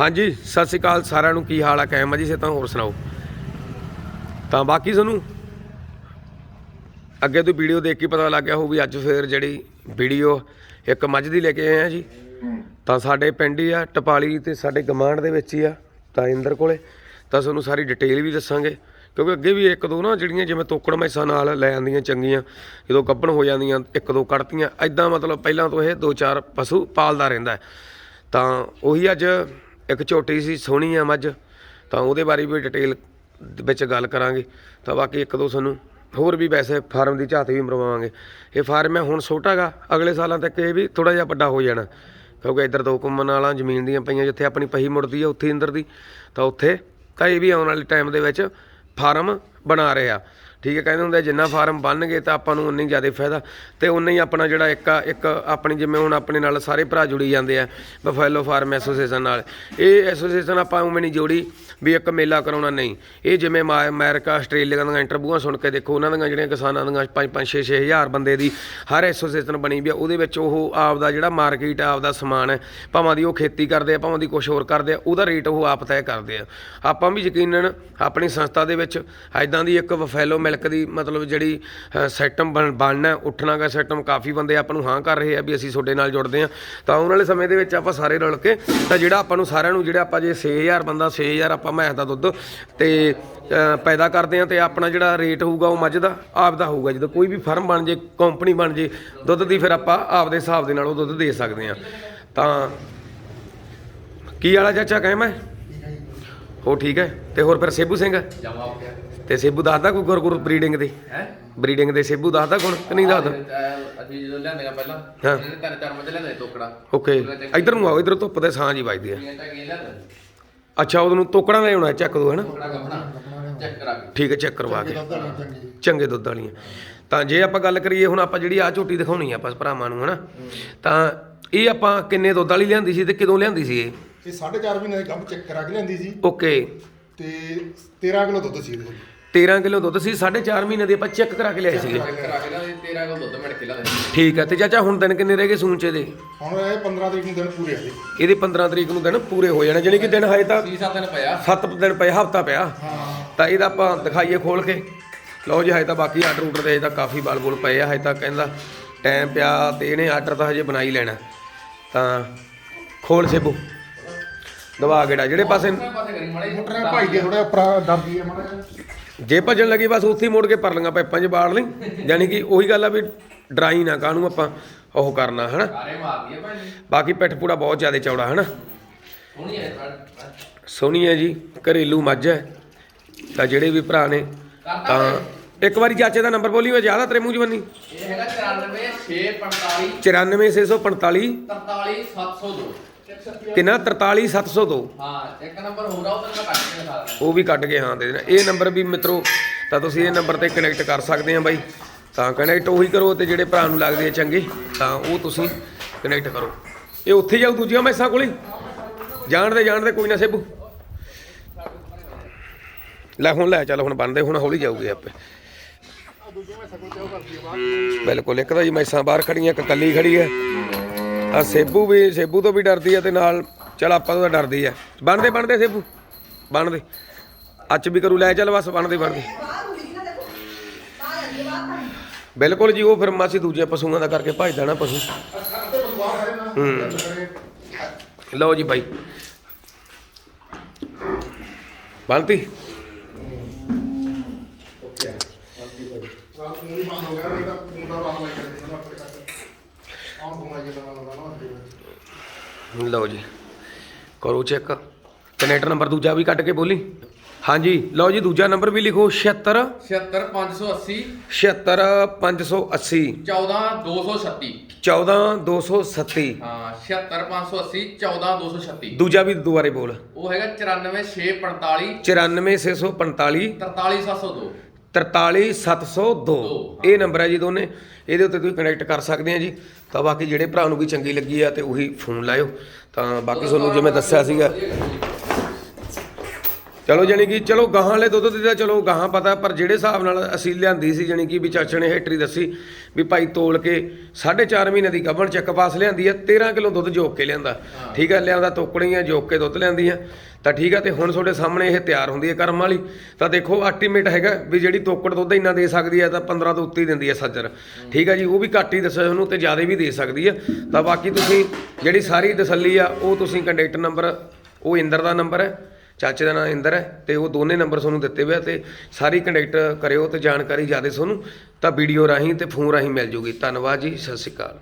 ਹਾਂਜੀ, ਸਤਿ ਸ਼੍ਰੀ ਅਕਾਲ ਸਾਰਿਆਂ ਨੂੰ। ਕੀ ਹਾਲ ਆ? ਕਾਇਮ ਆ ਜੀ, ਸੇ ਤਾਂ ਹੋਰ ਸੁਣਾਓ। ਤਾਂ ਬਾਕੀ ਤੁਹਾਨੂੰ ਅੱਗੇ ਤੋਂ ਵੀਡੀਓ ਦੇਖ ਕੇ ਪਤਾ ਲੱਗ ਗਿਆ ਹੋਊ ਵੀ ਅੱਜ ਫੇਰ ਜਿਹੜੀ ਵੀਡੀਓ ਇੱਕ ਮੱਝ ਦੀ ਲੈ ਕੇ ਆਏ ਆ ਜੀ। ਤਾਂ ਸਾਡੇ ਪਿੰਡ ਹੀ ਆ, ਟਪਾਲੀ ਤੇ ਸਾਡੇ ਗਮਾਂਡ ਦੇ ਵਿੱਚ ਹੀ ਆ, ਤਾਂ ਇੰਦਰ ਕੋਲੇ। ਤਾਂ ਤੁਹਾਨੂੰ ਸਾਰੀ ਡਿਟੇਲ ਵੀ ਦੱਸਾਂਗੇ, ਕਿਉਂਕਿ ਅੱਗੇ ਵੀ ਇੱਕ ਦੋ ਨਾ ਜਿਹੜੀਆਂ ਜਿਵੇਂ ਤੋਕੜ ਮੈਸਾਂ ਨਾਲ ਲੈ ਆਂਦੀਆਂ ਚੰਗੀਆਂ, ਜਦੋਂ ਗੱਭਣ ਹੋ ਜਾਂਦੀਆਂ, ਇੱਕ ਦੋ ਕੱਢਤੀਆਂ ਐਦਾਂ ਮਤਲਬ ਪਹਿਲਾਂ ਤੋਂ ਇਹ ਦੋ ਚਾਰ ਪਸ਼ੂ ਪਾਲਦਾ ਰਹਿੰਦਾ। ਤਾਂ ਉਹੀ ਅੱਜ ਇੱਕ ਝੋਟੀ ਸੀ, ਸੋਹਣੀ ਆ ਮੱਝ, ਤਾਂ ਉਹਦੇ ਬਾਰੇ ਵੀ ਡਿਟੇਲ ਵਿੱਚ ਗੱਲ ਕਰਾਂਗੇ। ਤਾਂ ਬਾਕੀ ਇੱਕ ਦੋ ਸਾਨੂੰ ਹੋਰ ਵੀ ਵੈਸੇ ਫਾਰਮ ਦੀ ਝਾਤ ਵੀ ਮਰਵਾਵਾਂਗੇ। ਇਹ ਫਾਰਮ ਹੈ ਹੁਣ ਛੋਟਾ ਗਾ, ਅਗਲੇ ਸਾਲਾਂ ਤੱਕ ਇਹ ਵੀ ਥੋੜਾ ਜਿਹਾ ਵੱਡਾ ਹੋ ਜਾਣਾ। ਕਿਉਂਕਿ ਇੱਧਰ ਦੋ ਕੁੰਮਨ ਵਾਲਾ, ਜ਼ਮੀਨ ਦੀਆਂ ਪਈਆਂ, ਜਿੱਥੇ ਆਪਣੀ ਪਹੀ ਮੁੜਦੀ ਹੈ ਉੱਥੇ ਇੰਦਰ ਦੀ। ਤਾਂ ਉੱਥੇ ਤਾਂ ਇਹ ਵੀ ਆਉਣ ਵਾਲੇ ਟਾਈਮ ਦੇ ਵਿੱਚ ਫਾਰਮ ਬਣਾ ਰਿਹਾ। ਠੀਕ ਹੈ ਕਹਿੰਦੇ ਹੁੰਦੇ ਆ, ਜਿੰਨਾ ਫਾਰਮ ਬਣਨਗੇ ਤਾਂ ਆਪਾਂ ਨੂੰ ਉਨਾ ਹੀ ਜ਼ਿਆਦਾ ਫਾਇਦਾ। ਤੇ ਉਨਾ ਹੀ ਆਪਣਾ ਜਿਹੜਾ ਇੱਕ ਇੱਕ ਆਪਣੀ ਜਿਵੇਂ ਹੁਣ ਆਪਣੇ ਨਾਲ ਸਾਰੇ ਭਰਾ ਜੁੜੀ ਜਾਂਦੇ ਆ ਬਫੈਲੋ ਫਾਰਮ ਐਸੋਸੀਏਸ਼ਨ ਨਾਲ। ਇਹ ਐਸੋਸੀਏਸ਼ਨ ਆਪਾਂ ਉਵੇਂ ਨਹੀਂ ਜੋੜੀ ਵੀ ਇੱਕ ਮੇਲਾ ਕਰਾਉਣਾ ਨਹੀਂ। ਇਹ ਜਿਵੇਂ ਮਾ- ਅਮਰੀਕਾ ਆਸਟ੍ਰੇਲੀਆ ਦੀਆਂ ਇੰਟਰਵਿਊਆਂ ਸੁਣ ਕੇ ਦੇਖੋ ਉਹਨਾਂ ਦੀਆਂ ਜਿਹੜੀਆਂ ਕਿਸਾਨਾਂ ਦੀਆਂ 5 5 6 6000 ਬੰਦੇ ਦੀ ਹਰ ਐਸੋਸੀਏਸ਼ਨ ਬਣੀ ਵੀ ਆ ਉਹਦੇ ਵਿੱਚ ਉਹ ਆਪ ਦਾ ਜਿਹੜਾ ਮਾਰਕੀਟ ਆਪ ਦਾ ਸਮਾਨ ਹੈ ਭਾਵਾਂ ਦੀ ਉਹ ਖੇਤੀ ਕਰਦੇ ਆ ਭਾਵਾਂ ਦੀ ਕੁਝ ਹੋਰ ਕਰਦੇ ਆ ਉਹਦਾ ਰੇਟ ਉਹ ਆਪ ਤੈਅ ਕਰਦੇ ਆ। ਆਪਾਂ ਵੀ ਯਕੀਨਨ ਆਪਣੀ ਸੰਸਥਾ ਦੇ ਵਿੱਚ ਐਦਾਂ ਦੀ ਇੱਕ ਵਫੈਲੋ ਮਿਲਕ ਦੀ ਮਤਲਬ ਜਿਹੜੀ ਸਿਸਟਮ ਬਣਨਾ ਉੱਠਣਾ ਗਾ ਸਿਸਟਮ, ਕਾਫੀ ਬੰਦੇ ਆਪਾਂ ਨੂੰ ਹਾਂ ਕਰ ਰਹੇ ਆ ਵੀ ਅਸੀਂ ਤੁਹਾਡੇ ਨਾਲ ਜੁੜਦੇ ਆ ਤਾਂ ਆਉਣ ਵਾਲੇ ਸਮੇਂ ਦੇ ਵਿੱਚ ਆਪਾਂ ਸਾਰੇ ਰਲ ਕੇ, ਤਾਂ ਜਿਹੜਾ ਆਪਾਂ ਨੂੰ ਸਾਰਿਆਂ ਨੂੰ, ਜਿਹੜਾ ਆਪਾਂ ਜੇ 6000 ਬੰਦਾ 6000 ਆਪਾਂ ਮੈਸ ਦਾ ਦੁੱਧ ਤੇ ਪੈਦਾ ਕਰਦੇ ਆ ਤੇ ਆਪਣਾ ਜਿਹੜਾ ਰੇਟ ਹੋਊਗਾ ਉਹ ਮੱਝ ਦਾ, ਆਪ ਦਾ ਹੋਊਗਾ। ਜਦੋਂ ਕੋਈ ਵੀ ਫਰਮ ਬਣ ਜੇ, ਕੰਪਨੀ ਬਣ ਜੇ, ਦੁੱਧ ਦੀ ਫਿਰ ਆਪਾਂ ਆਪ ਦੇ ਹਿਸਾਬ ਦੇ ਨਾਲ ਉਹ ਦੁੱਧ ਦੇ ਸਕਦੇ ਆ ਤਾਂ ਕੀ ਵਾਲਾ ਚਾਚਾ ਕਹਿ ਮੈਂ ਹੋ ਠੀਕ ਹੈ। ਤੇ ਹੋਰ ਫਿਰ ਸੇਬੂ ਸਿੰਘ? ਜਮਾ ਹੋ ਗਿਆ। ਤੇ ਸੇਬੂ ਦੱਸਦਾ ਕੋਈ ਗੁਰ ਗੁਰ ਬਰੀਡਿੰਗ ਦੇ? ਹੈ? ਬਰੀਡਿੰਗ ਦੇ ਸੇਬੂ ਦੱਸਦਾ ਗੁਣ ਕਿ ਨਹੀਂ ਦੱਸਦਾ? ਅਸੀਂ ਜਦੋਂ ਲਿਆਂਦੇ ਪਹਿਲਾਂ ਹਾਂ। ਇਹਨੇ ਤਿੰਨ ਚਾਰ ਮੱਝ ਲਿਆਂਦੇ ਤੋਕੜਾ। ਓਕੇ ਇਧਰ ਨੂੰ ਆਓ ਇਧਰ ਧੁੱਪ ਦੇ ਸਾਂਝ ਹੀ ਵੱਜਦੀ ਆ। ਘੰਟਾ ਕੀ ਲਿਆਂਦੇ? ਅੱਛਾ ਉਹਨੂੰ ਨੂੰ ਤੋਕੜਾਂ ਲੈ ਆਉਣਾ ਚੱਕ ਦੋ ਹਨਾ? ਤੋਕੜਾ ਕੱਪਣਾ ਚੈੱਕ ਕਰਾ ਕੇ। ਠੀਕ ਹੈ ਚੈੱਕ ਕਰਵਾ ਕੇ। ਚੰਗੇ ਦੁੱਧ ਵਾਲੀਆਂ ਤਾਂ ਜੇ ਆਪਾਂ ਗੱਲ ਕਰੀਏ ਹੁਣ ਆਪਾਂ ਜਿਹੜੀ ਆ ਝੋਟੀ ਦਿਖਾਉਣੀ ਆ ਆਪਾਂ ਭਰਾਵਾਂ ਨੂੰ ਹਨਾ? ਤਾਂ ਇਹ ਆਪਾਂ ਕਿੰਨੇ ਦੁੱਧ ਵਾਲੀ ਲਿਆਂਦੀ ਸੀ ਤੇ ਕਦੋਂ ਲਿਆਂਦੀ ਸੀ ਇਹ? ਇਹ 4.5 ਮਹੀਨੇ ਦੀ ਗੱਭ ਚੈੱਕ ਕਰਾ ਕੇ ਲਿਆਂਦੀ ਸੀ। ਓਕੇ ਤੇ 13 ਕਿਲੋ ਦੁੱਧ ਸੀ ਇਹਦੇ ਕੋਲ। 13 ਕਿਲੋ ਦੁੱਧ ਸੀ 4.5 ਮਹੀਨੇ ਦੀ ਆਪਾਂ ਚੈੱਕ ਕਰਾ ਕੇ ਲਿਆਏ ਸੀਗੇ। ਚੈੱਕ ਕਰਾ ਕੇ ਨਾ 13 ਕਿਲੋ ਦੁੱਧ ਮਿੰਟ ਕੇ ਲਿਆਂਦੇ ਠੀਕ ਹੈ ਤੇ ਚਾਚਾ ਹੁਣ ਦਿਨ ਕਿੰਨੇ ਰਹਿ ਗਏ ਸੂਚੇ ਦੇ ਹੁਣ ਇਹ 15 ਤਰੀਕ ਨੂੰ ਦਿਨ ਪੂਰੇ ਜੀ। ਇਹਦੇ 15 ਤਰੀਕ ਨੂੰ ਦਿਨ ਪੂਰੇ ਹੋ ਜਾਣੇ ਜਾਣੀ ਕਿ ਦਿਨ ਹਜੇ ਤਾਂ 6-7 ਦਿਨ ਪਿਆ। 7 ਦਿਨ ਪਏ ਹਫਤਾ ਪਿਆ। ਤਾਂ ਇਹਦਾ ਆਪਾਂ ਦਿਖਾਈਏ ਖੋਲ ਕੇ। ਲਓ ਜੀ ਹਜੇ ਤਾਂ ਬਾਕੀ ਆਰਡਰ ਉਡਰ ਤੇ ਹਜੇ ਤਾਂ ਕਾਫੀ ਬਲ ਬੁਲ ਪਏ ਆ ਹਜੇ ਤਾਂ ਕਹਿੰਦਾ ਟਾਈਮ ਪਿਆ ਤੇ ਇਹਨੇ ਆਰਡਰ ਤਾਂ ਹਜੇ ਬਣਾ ਹੀ ਲੈਣਾ। ਤਾਂ ਖੋਲ ਸੇਬੂ। ਦਵਾ ਗੇੜਾ ਜਿਹੜੇ ਪਾਸੇ ਪਾਸੇ ਕਰੀ ਮੜੇ ਮੋਟਰ ਭਾਈ ਦੇ ਥੋੜਾ ਉੱਪਰ ਡਰਦੀ ਹੈ ਮਾੜਾ। ਜੇ ਭੱਜਣ ਲੱਗੀ ਬਸ ਉੱਥੇ ਹੀ ਮੋੜ ਕੇ ਪਰ ਲੰਗਾ ਪੈਪਾਂ 'ਚ ਬਾੜ ਲਈ। ਯਾਨੀ ਕਿ ਉਹੀ ਗੱਲ ਆ ਵੀ ਡਰਾਈ ਨਾ ਕਾਹਨੂੰ ਆਪਾਂ ਉਹ ਕਰਨਾ ਹਨਾ? ਬਾਕੀ ਪਿੱਠ ਪੂੜਾ ਬਹੁਤ ਜ਼ਿਆਦਾ ਚੌੜਾ ਹਨਾ? ਸੋਹਣੀ ਹੈ ਜੀ ਘਰੇਲੂ ਮੱਝ ਹੈ ਤਾਂ ਜਿਹੜੇ ਵੀ ਭਰਾ ਨੇ ਤਾਂ ਇੱਕ ਵਾਰੀ ਚਾਚੇ ਦਾ ਨੰਬਰ ਬੋਲੀ ਹੋਇਆ ਜ਼ਿਆਦਾ ਤੇਰੇ ਮੂੰਹ ਜਵੰਨੀ ਇਹ ਹੈਗਾ 94 645 94645 43702 ਕਿੰਨਾ? 43702 ਹਾਂ ਇੱਕ ਨੰਬਰ ਹੋਰ ਆ ਉਹ ਤੈਨੂੰ ਕੱਟ ਕੇ ਦਿਖਾ ਦਿੰਦਾ। ਉਹ ਵੀ ਕੱਢ ਕੇ ਹਾਂ ਦੇ ਦੇਣਾ। ਇਹ ਨੰਬਰ ਵੀ ਮਿੱਤਰੋ ਤਾਂ ਤੁਸੀਂ ਇਹ ਨੰਬਰ ਤੇ ਕਨੈਕਟ ਕਰ ਸਕਦੇ ਆ ਬਾਈ। ਤਾਂ ਕਨੈਕਟ ਉਹੀ ਕਰੋ ਤੇ ਜਿਹੜੇ ਭਰਾ ਨੂੰ ਲੱਗਦੇ ਆ ਚੰਗੇ ਤਾਂ ਉਹ ਤੁਸੀਂ ਕਨੈਕਟ ਕਰੋ। ਇਹ ਉੱਥੇ ਜਾਊ ਦੂਜੀਆਂ ਮੈਸਾਂ ਕੋਲੇ? ਜਾਣਦੇ ਜਾਣਦੇ ਕੋਈ ਨਾ ਸੇਬੂ। ਲੈ ਹੁਣ ਲੈ ਚੱਲ ਹੁਣ ਬੰਦੇ ਹੁਣ ਹੌਲੀ ਜਾਊਗੇ ਆਪੇ। ਬਿਲਕੁਲ ਇੱਕ ਤਾਂ ਜੀ ਮੈਸਾਂ ਬਾਹਰ ਖੜੀਆਂ ਇੱਕ ਕੱਲੀ ਖੜੀ ਹੈ। ਆ ਸੇਬੂ ਵੀ, ਸੇਬੂ ਤੋਂ ਵੀ ਡਰਦੀ ਆ ਤੇ ਨਾਲ ਚਲ ਆਪਾਂ ਤੋਂ ਤਾਂ ਡਰਦੀ ਹੈ ਬਣਦੇ ਬਣਦੇ ਸੇਬੂ? ਬਣਦੇ। ਅੱਜ ਵੀ ਕਰੂ, ਲੈ ਚੱਲ ਬਸ ਬਣਦੇ ਬਣਦੇ। ਬਿਲਕੁਲ ਜੀ, ਉਹ ਫਿਰ ਮਾਸੀ ਦੂਜੇ ਪਸ਼ੂਆਂ ਦਾ ਕਰਕੇ ਭਜਦਾ ਨਾ ਪਸ਼ੂ। ਹੂੰ। ਲਓ ਜੀ ਬਾਈ। ਬੰਤੀ। ਸਾਲ ਤੋਂ ਹੀ ਲਓ ਜੀ ਕਰੋ ਚੈੱਕ। ਕਨੈਕਟਰ ਨੰਬਰ ਦੂਜਾ ਵੀ ਕੱਟ ਕੇ ਬੋਲੀ। ਹਾਂਜੀ ਲਓ ਜੀ ਦੂਜਾ ਨੰਬਰ ਵੀ ਲਿਖੋ 76 76580 76580 14236 14237 ਹਾਂ 76580 14236 ਦੂਜਾ ਵੀ ਦੁਬਾਰੇ ਬੋਲ। ਉਹ ਹੈਗਾ 94645 94645 43702 43702 ਇਹ ਨੰਬਰ ਹੈ ਜੀ ਦੋਨੇ। ਇਹਦੇ ਉੱਤੇ ਤੁਸੀਂ ਕਨੈਕਟ ਕਰ ਸਕਦੇ ਆ ਜੀ। ਤਾਂ ਬਾਕੀ ਜਿਹੜੇ ਭਰਾ ਨੂੰ ਵੀ ਚੰਗੀ ਲੱਗੀ ਆ ਤੇ ਉਹੀ ਫੋਨ ਲਾਇਓ। ਤਾਂ ਬਾਕੀ ਤੁਹਾਨੂੰ ਜਿਵੇਂ ਦੱਸਿਆ ਸੀਗਾ ਚਲੋ ਜਾਣੀ ਕਿ ਚਲੋ ਗਾਹਾਂ ਵਾਲੇ ਦੁੱਧ ਦੀ ਤਾਂ ਚਲੋ ਗਾਹਾਂ ਪਤਾ ਪਰ ਜਿਹੜੇ ਹਿਸਾਬ ਨਾਲ ਅਸੀਂ ਲਿਆਂਦੀ ਸੀ ਜਾਣੀ ਕਿ ਵੀ ਚਾਚੇ ਨੇ ਹਿਸਟਰੀ ਦੱਸੀ ਵੀ ਭਾਈ ਤੋਲ ਕੇ 4.5 ਮਹੀਨੇ ਦੀ ਗੱਭਣ ਚੱਕ ਪਾਸ ਲਿਆਂਦੀ ਆ 13 ਕਿਲੋ ਦੁੱਧ ਜੋਕ ਕੇ ਲਿਆਂਦਾ। ਠੀਕ ਹੈ ਲਿਆਂਦਾ ਤੋਕੜੀਆਂ ਜੋਕ ਕੇ ਦੁੱਧ ਲਿਆਂਦੀਆਂ ਤਾਂ ਠੀਕ ਹੈ ਤੇ ਹੁਣ ਤੁਹਾਡੇ ਸਾਹਮਣੇ ਇਹ ਤਿਆਰ ਹੁੰਦੀ ਹੈ ਕਰਮ ਵਾਲੀ। ਤਾਂ ਦੇਖੋ ਅਲਟੀਮੇਟ ਹੈਗਾ ਵੀ ਜਿਹੜੀ ਤੋਕੜ ਦੁੱਧ ਇੰਨਾ ਦੇ ਸਕਦੀ ਹੈ ਤਾਂ 15 ਤੋਂ ਉੱਤੇ ਹੀ ਦਿੰਦੀ ਹੈ ਸੱਜਰ। ਠੀਕ ਹੈ ਜੀ ਉਹ ਵੀ ਘੱਟ ਹੀ ਦੱਸਿਆ ਉਹਨੂੰ ਤੇ ਜ਼ਿਆਦਾ ਵੀ ਦੇ ਸਕਦੀ ਹੈ ਤਾਂ ਬਾਕੀ ਤੁਸੀਂ ਜਿਹੜੀ ਸਾਰੀ ਤਸੱਲੀ ਆ ਉਹ ਤੁਸੀਂ ਕੰਡਕਟਰ ਨੰਬਰ ਉਹ ਇੰਦਰ ਦਾ ਨੰਬਰ ਹੈ। ਚਾਚੇ ਦਾ ਨਾਮ ਇੰਦਰ ਹੈ ਤੇ ਉਹ ਦੋਨੇ ਨੰਬਰ ਤੁਹਾਨੂੰ ਦਿੱਤੇ ਹੋਏ ਆ ਤੇ ਸਾਰੀ ਕੰਟੈਕਟ ਕਰਿਓ ਤੇ ਜਾਣਕਾਰੀ ਜ਼ਿਆਦਾ ਤੁਹਾਨੂੰ ਤਾਂ ਵੀਡੀਓ ਰਾਹੀਂ ਤੇ ਫੋਨ ਰਾਹੀਂ ਮਿਲ ਜੂਗੀ। ਧੰਨਵਾਦ ਜੀ, ਸਤਿ ਸ਼੍ਰੀ ਅਕਾਲ।